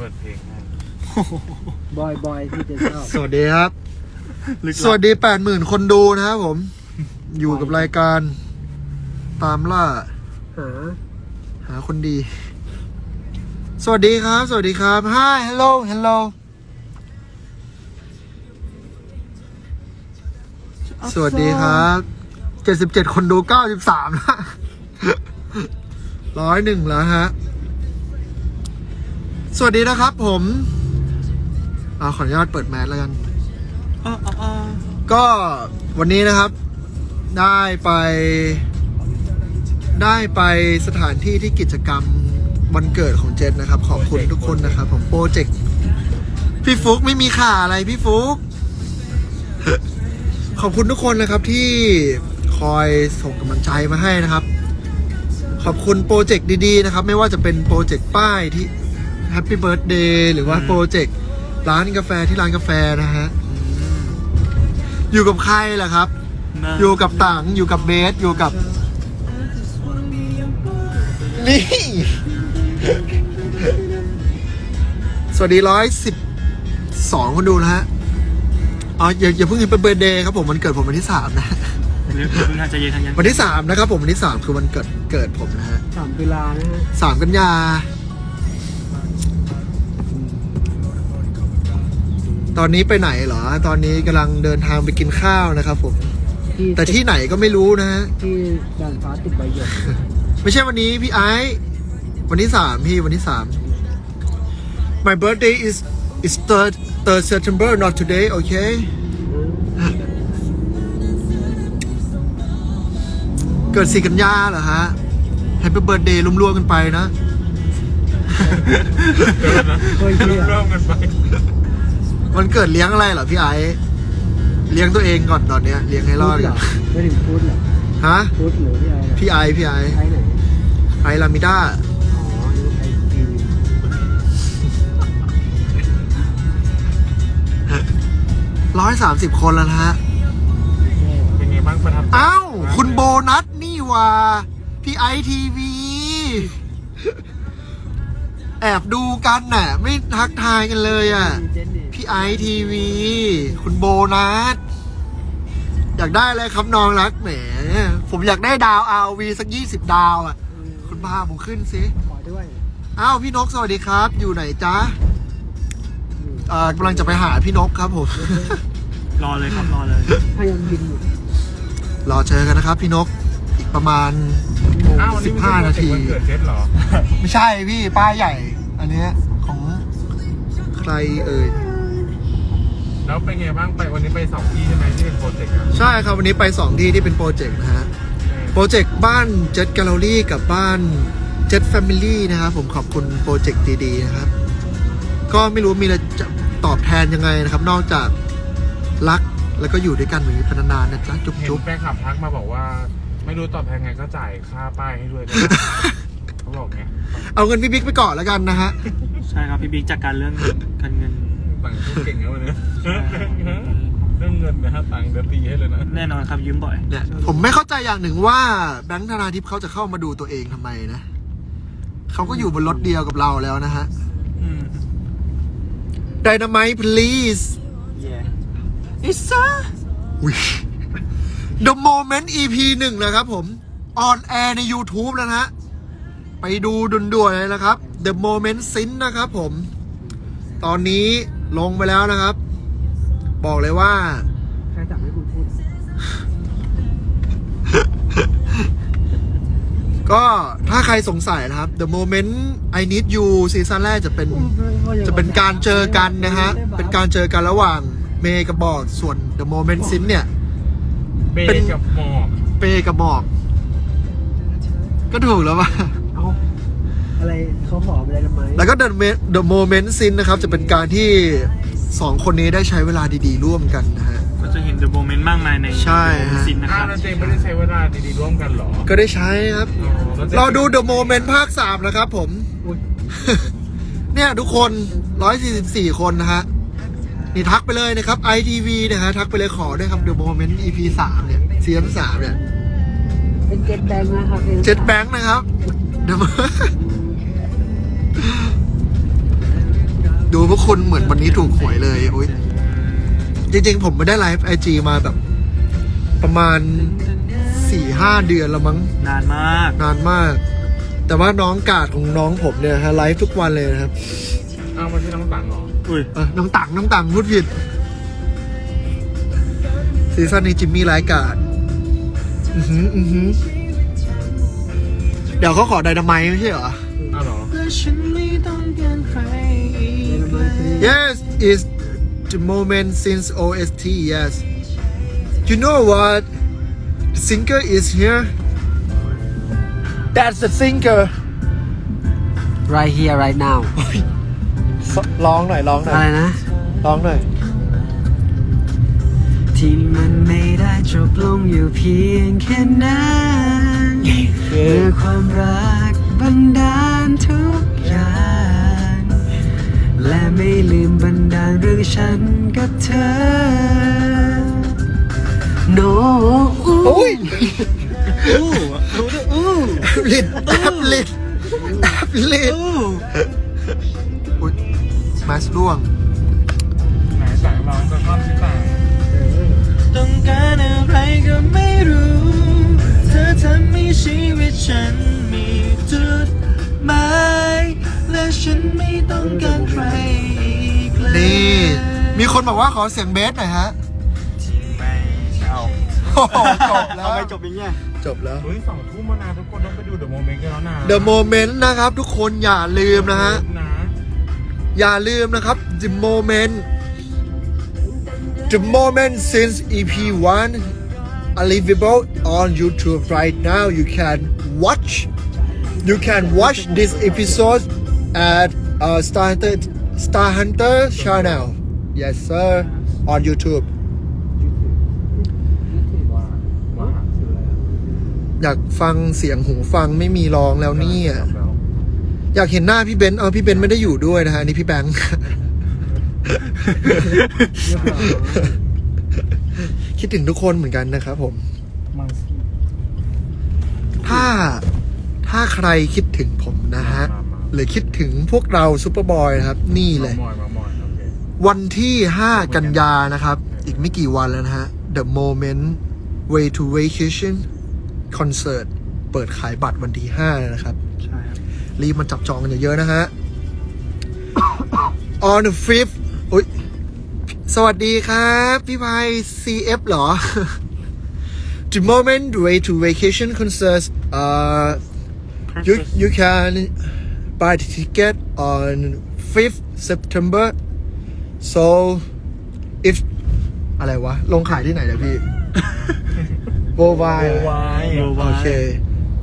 เปิดเพลงให้บอยบอยที่จะชอบสวัสดีครับ ลึกสวัสดีแปดหมื่นคนดูนะครับผม อยู่กับรายการ ตามล่า หาหาคนดี สวัสดีครับ สวัสดีครับ Hi hello hello สวัสดีครับเจ็ดสิบเจ็ดคนดูเก้าสิบสามละร้อยหนึ่งแล้วฮะ สวัสดีนะครับผมอาขออนุญาตเปิดแมสแล้วกันอ่าอ่าอ่าก็วันนี้นะครับ ได้ไปได้ไปสถานที่ที่กิจกรรมวันเกิดของเจนนะครับ ขอบคุณทุกคนนะครับ ผมโปรเจกต์พี่ฟุกไม่มีข่าอะไรพี่ฟุก ขอบคุณทุกคนนะครับที่คอยส่งกำลังใจมาให้นะครับ ขอบคุณโปรเจกต์ดีๆนะครับ ไม่ว่าจะเป็นโปรเจกต์ป้ายที่ Happy Birthday หรือว่าโปรเจกต์ร้านกาแฟที่ร้านกาแฟนะฮะอยู่กับใครล่ะครับมาอยู่กับต่างอยู่กับเบสอยู่กับ นี่ สวัสดีร้อยสิบสองคนดูนะฮะอ๋ออย่าอย่าเพิ่งเป็นเบอร์เดย์ครับผมวันเกิดผมวันที่สามนะเดี๋ยวเพิ่งทานใจเย็นทานเย็นวันที่สามนะครับผมวันที่สามคือวันเกิดเกิดผมนะฮะสามตุลานะฮะสามกันยา ตอนนี้ไปไหนเหรอ ตอนนี้กำลังเดินทางไปกินข้าวนะครับผมที่แต่ที่ไหนก็ไม่รู้นะฮะ ที่ด่านฟ้าติดใบหยกไม่ใช่วันนี้พี่ไอซ์วันที่สามพี่วันที่สาม My birthday is is third third September not today okay เกิดสี่กันยาเหรอฮะ Happy birthday รวมๆกันไปนะเฮ้ยเฮียเริ่มกันไป วันเกิดเลี้ยงอะไรเหรอพี่ไอซ์เลี้ยงตัวเองก่อนตอนเนี้ยเลี้ยงให้รอดเหรก่ออนไม่ถึงพูดเหรอฮะพูดหรือพี่ไอ้พี่ไอซ์พี่ไอซ์ไอ้ไหนไอซ์ลามิด้าอ๋อนี่ไอ้ทีวีร้อยสามสิบคนแล้วนะฮะ เป็นไงบ้างประทับใจอ้าว คุณโบนัสนี่หว่า พี่ไอทีวี แอบดูกันน่ะ ไม่ทักทายกันเลยอะเจนนี่ พี่ไอทีวี คุณโบนัสอยากได้อะไรครับน้องรักแหม ผมอยากได้ดาวอาวีสักยี่สิบดาวอะ คุณพาผมขึ้นสิขอด้วย อ้าวพี่นกสวัสดีครับ อยู่ไหนจ๊ะอยู่เอ่อกำลังจะไปหาพี่นกครับผม รอเลยครับรอเลยถ้ายังบินอยู่รอเจอกันนะครับ พี่นกอีกประมาณอ้าววันสินี้บห้านาทีวันเกิดเจสเหรอ ไม่ใช่พี่ป้ายใหญ่ อันเนี้ยของใครเอ่ย แล้วเป็นไงบ้างไปวันนี้ไปสองที่ใช่ไหมที่เป็นโปรเจกต์อะใช่ครับวันนี้ไปสองที่ที่เป็นโปรเจกต์นะฮะ โปรเจกต์บ้านเจ็ t แกลเลอรี่กับบ้านเจ็ t แฟมิลี่นะครับผมขอบคุณโปรเจกต์ดีๆนะครับ ก็ไม่รู้มีอะไรจะตอบแทนยังไงนะครับ นอกจากรักแล้วก็อยู่ด้วยกันแบบนี้เป็นนานๆนะจ๊ะจุ๊บเห็นจุ๊บแฟนคลับทักมาบอกว่า ไม่รู้ตอบแทนไงก็จ่ายค่าป้ายให้ด้วยนะ เขาบอกไงเอาเงินพี่บิ๊กไปก่อนแล้วกันนะฮะ ใช่ครับพี่บิ๊กจัดการเรื่องการเงิน ต่างพูดเก่งนะวันนี้เรื่องเงินนะฮะต่างเดือนตีให้เลยนะ แน่นอนครับยืมบ่อย เนี่ยผมไม่เข้าใจอย่างหนึ่งว่าแบงค์ธนาทิพย์เขาจะเข้ามาดูตัวเองทำไมนะเขาก็อยู่บนรถเดียวกับเราแล้วนะฮะอืม Dynamite please yeah It's a อุ๊ย The Moment EP หนึ่งนะครับผม on air ใน YouTube แล้วนะฮะ ไปดูด่วนๆเลยนะครับ The Moment Sin นะครับผม ตอนนี้ ลงไปแล้วนะครับ บอกเลยว่า ใครสั่งให้คุณพูด ก็ถ้าใครสงสัยนะครับ The Moment I Need You ซีซั่นแรกจะเป็น จะเป็นการเจอกันนะฮะ เป็นการเจอกันระหว่างเมย์กับบอกส่วน The Moment Sin เนี่ย เบเป็นย์กับหมอกเปย์กับหมอกก็ถูกแล้วป่ะเอา อะไรเขาขออะไรทำไมแล้วก็ The Me- The Moment Sin นะครับ จะเป็นการที่สองคนนี้ได้ใช้เวลาดีๆ ร่วมกันนะฮะก็จะเห็นเดอะโมเมนต์มากมายในใช่ฮะซินนะคอ้าวรับแล้วเจมไม่ได้ใช้เวลาดีๆร่วมกันเหรอก็ได้ใช้ครับอ๋อแล้วเจมเราดู The Moment ภาค 3 นะครับผม อุ๊ยเนี่ย ทุกคน 144 คนนะฮะ นี่ทักไปเลยนะครับ ITV นะฮะ ทักไปเลยขอด้วยครับ The Moment EP 3 เนี่ยซีซั่น3เนี่ย เป็นเจ็ดแบงค์นะครับเจ็ดแบงค์นะครับ The Mo- กคนเหมือนวันนี้ถูกหวยเลยอุ้ยจริงๆ ผมไม่ได้ไลฟ์ไอจีมาแบบ ประมาณสี่ห้าเดือนแล้วมั้ง นานมาก นานมาก แต่ว่าน้องกาดของน้องผมเนี่ยฮะไลฟ์ทุกวันเลยนะครับอ้าวมันชื่อน้องตังเหรอ อุ้ยเออน้องตังน้องตังพูดผิดซีซั่นนี้จิมมี่ไลฟ์กาดอือหืออือหือเดี๋ยวเขาขอไดนาไมต์ไม่ใช่เหรออ้าวเหรอ Yes, is the moment since OST. Yes, you know what? The singer is here. That's the singer. right here right now ร้องหน่อยร้องหน่ อะ อ ไร ย นะ ร้องหน่อย ที่มันไม่ได้จบลงอยู่เพียงแค่นั้นเมื่อความรักบันดาลทุกอย่าง และไม่ลืมบันดาลเรื่องฉันกับเธอ No โอ้ยลิดแอบลิดแอบลิดอุ๊ยมาสล่วงไหนต่างร้องจะท่อนที่ต่างต้องการอะไรก็ไม่รู้ เธอทำให้ชีวิตฉันมีจุดหมาย การใครอีกแล้วนี่ มีคนบอกว่าขอเสียงเบสหน่อยฮะไม่เอาโอ้โหจบแล้วเอาไปจบอย่างเงี้ยจบแล้วเฮ้ยสองทุ่มมานานทุกคนต้องไปดูเดอะโมเมนต์กันแล้วนะ The Moment นะครับทุกคนอย่าลืมนะฮะนะอย่าลืมนะครับ The Moment The Moment since EP 1 available on YouTube right now you can watch you can watch this episode at uh, Star Hunter Star Hunter channel yes sir on YouTube อยากฟังเสียงหูฟังไม่มีร้องแล้วเนี่ย อยากเห็นหน้าพี่เบนซ์เออพี่เบนซ์ไม่ได้อยู่ด้วยนะฮะนี่พี่แบงค์คิดถึงทุกคนเหมือนกันนะครับผม ถ้าถ้าใครคิดถึงผมนะฮะ หรือคิดถึงพวกเราซูเปอร์บอยนะครับ นี่เลย มอยมามอยโอเควันที่ 5 กันยานะครับ อีกไม่กี่วันแล้วนะฮะ The Moment Way to Vacation Concert เปิดขายบัตรวันที่ 5 นะครับ ใช่ครับรีบมาจับจองกันเยอะๆนะฮะ On the fifth อุ๊ยสวัสดีครับ พี่พาย CF เหรอ The moment way to vacation concerts uh you you can buy the ticket on 5th September so if อะไรวะ ลงขายที่ไหนเนี่ยพี่ worldwide วาย Okay.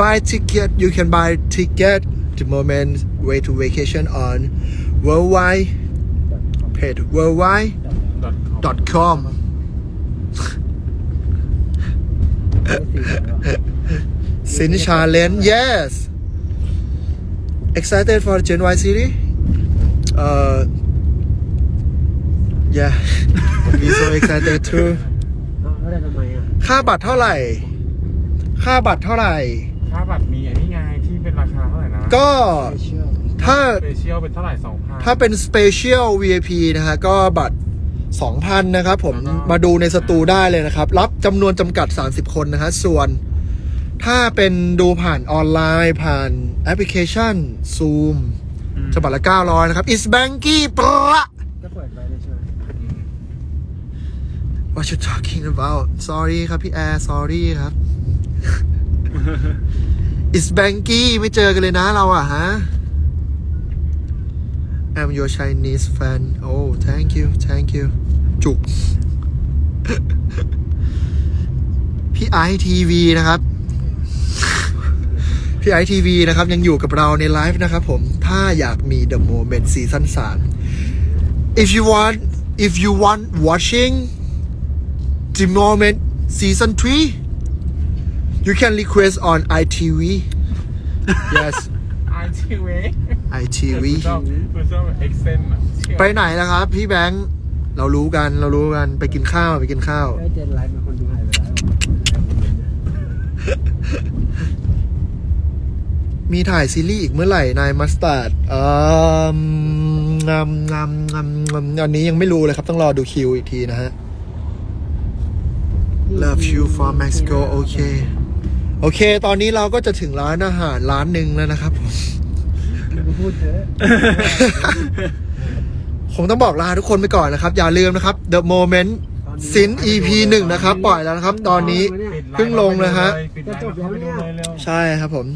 Buy ticket. You can buy ticket. The moment way to vacation on worldwide page worldwide ดอทคอม com. Sin challenge. Yes. Excited for Gen Y series? Uh. Yeah. Be so excited too. แล้วได้ทำไมอะค่าบัตรเท่าไหร่ ค่าบัตรเท่าไหร่ ค่าบัตรมีอันนี้ไงที่เป็นราคาเท่าไหร่นะก็ไม่เชื่อถ้าสเปเชียลเป็นเท่าไหร่สองพัน ถ้าเป็น Special VIP นะฮะ ก็บัตร 2,000 นะครับผม แล้วก็ มาดูในสตูได้เลยนะครับ รับจำนวนจำกัด 30 คนนะฮะ ส่วน ถ้าเป็นดูผ่านออนไลน์ผ่านแอปพลิเคชัน Zoom อืมฉบับละ 900 นะครับ is banky ปะก็เปิดไว้เลยใช่ไหม What you talking about Sorry ครับพี่แอร์ Sorry ครับ is banky ไม่เจอกันเลยนะเราอะฮะ I'm your Chinese fan Oh thank you thank you จุก พี่ไอทีวีนะครับ พี่ไอทีวีนะครับยังอยู่กับเราในไลฟ์นะครับผมถ้าอยากมี The Moment ซีซั่น3 if you want if you want watching The Moment Season 3 you can request on ITV yes ไอทีวี ITV ชอบคุณชอบเอ็กเซนอะไปไหนแล้วครับ พี่แบงค์เรารู้กันเรารู้กันไปกินข้าวไปกินข้าว ได้เจนไลฟ์เป็นคนดูหายไปแล้ว มีถ่ายซีรีส์อีกเมื่อไหร่ นายมัสตาร์ดเอ่องามงามงามงามอันนี้ยังไม่รู้เลยครับ ต้องรอดูคิวอีกทีนะฮะ Love you from Mexico โอเค โอเค ตอนนี้เราก็จะถึงร้านอาหารร้านหนึ่งแล้วนะครับ พูดเถอะคงต้องบอกลาทุกคนไปก่อนนะครับ อย่าลืมนะครับ The Moment ซิน EP หนึ่งนะครับ ปล่อยแล้วนะครับ ตอนนี้เพิ่งลงเลยฮะปิดไลน์เข้าไปดูเลยเร็วใช่ครับผม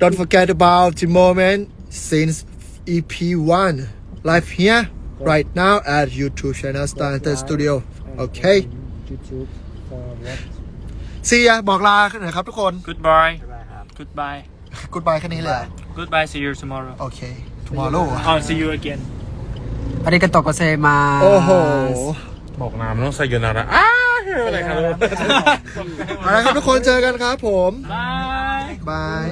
Don't forget about the moment since EP 1 live here right now at YouTube channel Star Hunter Studio โอเค YouTube for what See ya บอกลาหน่อยครับทุกคน Goodbye Goodbye Goodbye แค่นี้เลยเหรอ Goodbye see you tomorrow โอเค tomorrow Oh see you again อาริกาโตะโกเซมาโอ้โหบอกนามต้องใส่เงินอะไรอ้าอะไรครับ เอาละครับทุกคนเจอกันครับผม Bye บาย